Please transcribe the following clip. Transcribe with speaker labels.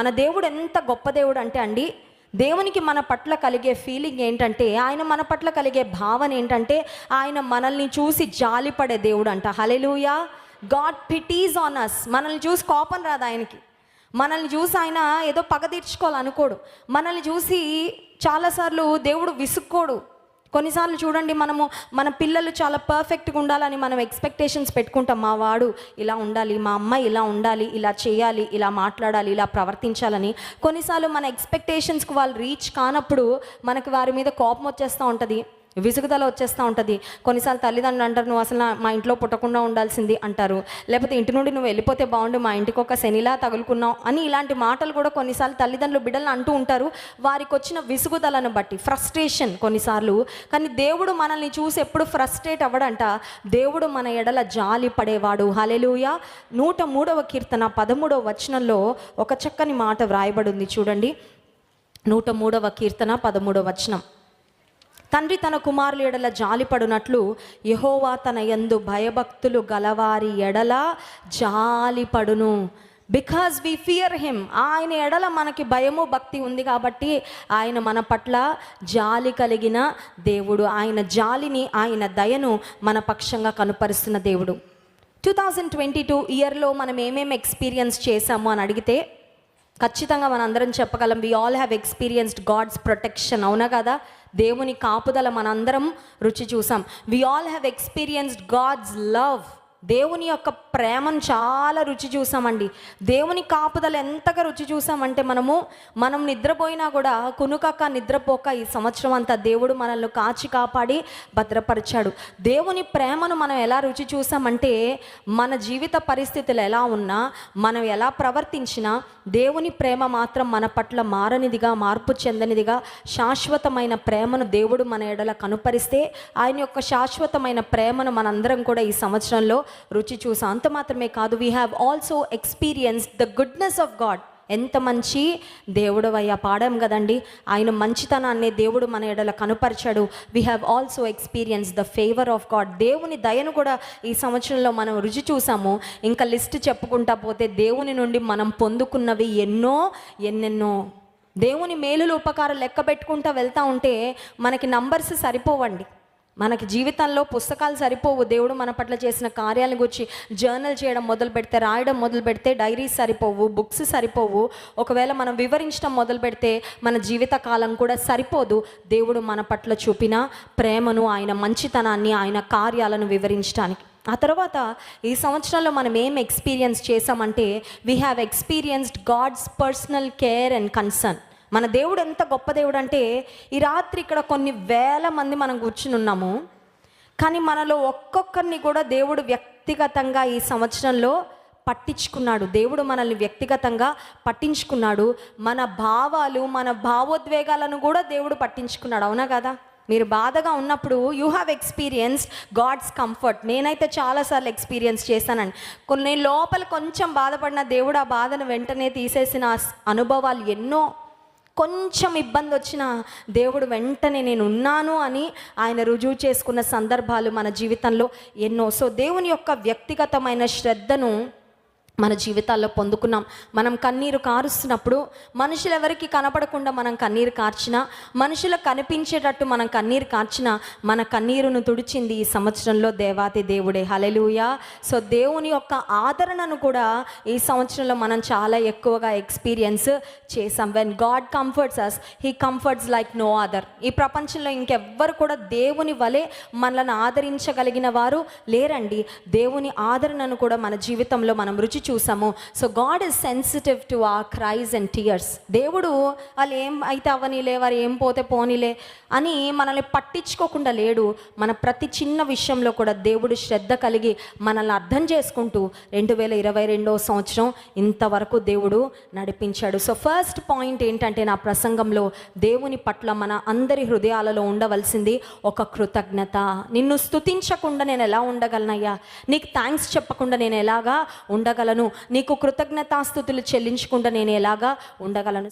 Speaker 1: మన దేవుడు ఎంత గొప్ప దేవుడు అంటే అండి దేవునికి మన పట్ల కలిగే ఫీలింగ్ ఏంటంటే ఆయన మన పట్ల కలిగే భావన ఏంటంటే ఆయన మనల్ని చూసి జాలిపడే దేవుడు అంట. Hallelujah God pities on us మనల్ని చూసి కోపం రాదు ఆయనకి. మనల్ని చూసి ఆయన ఏదో పగ తీర్చుకోవాలనుకోడు. మనల్ని చూసి చాలాసార్లు దేవుడు విసుక్కోడు. కొన్నిసార్లు చూడండి మనము మన పిల్లలు చాలా పర్ఫెక్ట్గా ఉండాలని మనం ఎక్స్పెక్టేషన్స్ పెట్టుకుంటాం. మా వాడు ఇలా ఉండాలి మా అమ్మాయి ఇలా ఉండాలి ఇలా చేయాలి ఇలా మాట్లాడాలి ఇలా ప్రవర్తించాలని. కొన్నిసార్లు మన ఎక్స్పెక్టేషన్స్కి వాళ్ళు రీచ్ కానప్పుడు మనకు వారి మీద కోపం వచ్చేస్తూ ఉంటుంది. విసుగుదల వచ్చేస్తూ ఉంటుంది. కొన్నిసార్లు తల్లిదండ్రులు అంటారు నువ్వు అసలు మా ఇంట్లో పుట్టకుండా ఉండాల్సింది అంటారు. లేకపోతే ఇంటి నుండి నువ్వు వెళ్ళిపోతే బాగుండు మా ఇంటికి ఒక శనిలా తగులుకున్నావు అని ఇలాంటి మాటలు కూడా కొన్నిసార్లు తల్లిదండ్రులు బిడ్డలను అంటూ ఉంటారు. వారికి వచ్చిన విసుగుదలను బట్టి ఫ్రస్ట్రేషన్ కొన్నిసార్లు. కానీ దేవుడు మనల్ని చూసి ఎప్పుడు ఫ్రస్ట్రేట్ అవ్వడంట. దేవుడు మన ఎడల జాలి పడేవాడు. హలెలుయ నూట మూడవ కీర్తన పదమూడవ వచనంలో ఒక చక్కని మాట వ్రాయబడింది. చూడండి. నూట మూడవ కీర్తన పదమూడవ వచనం. తండ్రి తన కుమారుల ఎడల జాలిపడునట్లు యహోవా తన యందు భయభక్తులు గలవారి ఎడల జాలిపడును. బికాజ్ వి ఫియర్ హిమ్ ఆయన ఎడల మనకి భయము భక్తి ఉంది కాబట్టి ఆయన మన పట్ల జాలి కలిగిన దేవుడు. ఆయన జాలిని ఆయన దయను మన పక్షంగా కనుపరుస్తున్న దేవుడు. టూ థౌజండ్ ట్వంటీ టూ ఇయర్లో మనం ఏమేమి ఎక్స్పీరియన్స్ చేశాము అని అడిగితే ఖచ్చితంగా మనందరం చెప్పగలం we all have experienced God's protection అవునా కదా? దేవుని కాపుదల మనందరం రుచి చూసాం. We all have experienced God's love దేవుని యొక్క ప్రేమను చాలా రుచి చూసామండి. దేవుని కాపుదలు ఎంతగా రుచి చూసామంటే మనము మనం నిద్రపోయినా కూడా కునుకక్క నిద్రపోక ఈ సంవత్సరం అంతా దేవుడు మనల్ని కాచి కాపాడి భద్రపరిచాడు. దేవుని ప్రేమను మనం ఎలా రుచి చూసామంటే మన జీవిత పరిస్థితులు ఎలా ఉన్నా మనం ఎలా ప్రవర్తించినా దేవుని ప్రేమ మాత్రం మన పట్ల మారనిదిగా మార్పు చెందనిదిగా శాశ్వతమైన ప్రేమను దేవుడు మన ఎడల కనుపరిస్తే ఆయన యొక్క శాశ్వతమైన ప్రేమను మనందరం కూడా ఈ సంవత్సరంలో రుచి చూసాం అంత మాత్రమే కాదు we have also experience the goodness of God ఎంత మంచి దేవుడు అయ్యా పాడాం కదండి. ఆయన మంచితనాన్ని దేవుడు మన ఎడల కనుపరిచాడు. We have also experience the favour of God దేవుని దయను కూడా ఈ సంవత్సరంలో మనం రుచి చూసాము. ఇంకా లిస్ట్ చెప్పుకుంటా పోతే దేవుని నుండి మనం పొందుకున్నవి ఎన్నో ఎన్నెన్నో. దేవుని మేలులు ఉపకారం లెక్క పెట్టుకుంటా వెళ్తా ఉంటే మనకి నంబర్స్ సరిపోవండి. మనకి జీవితంలో పుస్తకాలు సరిపోవు. దేవుడు మన పట్ల చేసిన కార్యాలను గురించి జర్నల్ చేయడం మొదలు పెడితే రాయడం మొదలు పెడితే డైరీస్ సరిపోవు బుక్స్ సరిపోవు. ఒకవేళ మనం వివరించడం మొదలు పెడితే మన జీవిత కాలం కూడా సరిపోదు. దేవుడు మన పట్ల చూపిన ప్రేమను ఆయన మంచితనాన్ని ఆయన కార్యాలను వివరించడానికి. ఆ తర్వాత ఈ సంవత్సరంలో మనం ఏం ఎక్స్పీరియన్స్ చేసామంటే we have experienced God's personal care and concern మన దేవుడు ఎంత గొప్ప దేవుడు అంటే ఈ రాత్రి ఇక్కడ కొన్ని వేల మంది మనం కూర్చుని ఉన్నాము. కానీ మనలో ఒక్కొక్కరిని కూడా దేవుడు వ్యక్తిగతంగా ఈ సంవత్సరంలో పట్టించుకున్నాడు. దేవుడు మనల్ని వ్యక్తిగతంగా పట్టించుకున్నాడు. మన భావాలు మన భావోద్వేగాలను కూడా దేవుడు పట్టించుకున్నాడు. అవునా కదా? మీరు బాధగా ఉన్నప్పుడు you have experience God's comfort నేనైతే చాలాసార్లు ఎక్స్పీరియన్స్ చేశానండి. కొన్ని లోపల కొంచెం బాధపడిన దేవుడు ఆ బాధను వెంటనే తీసేసిన అనుభవాలు ఎన్నో కొంచెం ఇబ్బంది వచ్చినా దేవుడు వెంటనే నేను ఉన్నాను అని ఆయన రుజువు చేసుకున్న సందర్భాలు మన జీవితంలో ఎన్నో. సో దేవుని యొక్క వ్యక్తిగతమైన శ్రద్ధను మన జీవితాల్లో పొందుకున్నాం. మనం కన్నీరు కారుస్తున్నప్పుడు మనుషులు ఎవరికి కనపడకుండా మనం కన్నీరు కార్చినా మనుషులకు కనిపించేటట్టు మనం కన్నీరు కార్చినా మన కన్నీరును తుడిచింది ఈ సంవత్సరంలో దేవాతి దేవుడే. హలెలూయ సో దేవుని యొక్క ఆదరణను కూడా ఈ సంవత్సరంలో మనం చాలా ఎక్కువగా ఎక్స్పీరియన్స్ చేసాం when God comforts us he comforts like no other ఈ ప్రపంచంలో ఇంకెవ్వరు కూడా దేవుని వలె మనల్ని ఆదరించగలిగిన వారు లేరండి. దేవుని ఆదరణను కూడా మన జీవితంలో మనం రుచి చూసాము. So God is sensitive to our cries and tears దేవుడు వాళ్ళు ఏం అయితే అవనిలే వారు ఏం పోతే పోనీలే అని మనల్ని పట్టించుకోకుండా లేడు. మన ప్రతి చిన్న విషయంలో కూడా దేవుడు శ్రద్ధ కలిగి మనల్ని అర్థం చేసుకుంటూ రెండు వేల ఇరవై రెండో సంవత్సరం ఇంతవరకు దేవుడు నడిపించాడు. సో ఫస్ట్ పాయింట్ ఏంటంటే నా ప్రసంగంలో దేవుని పట్ల మన అందరి హృదయాలలో ఉండవలసింది ఒక కృతజ్ఞత. నిన్ను స్తుతించకుండా నేను ఎలా ఉండగలనయ్యా? నీకు థ్యాంక్స్ చెప్పకుండా నేను ఎలాగా ఉండగలను. నీకు కృతజ్ఞతాస్థుతులు చెల్లించకుండా నేను ఎలాగా ఉండగలను?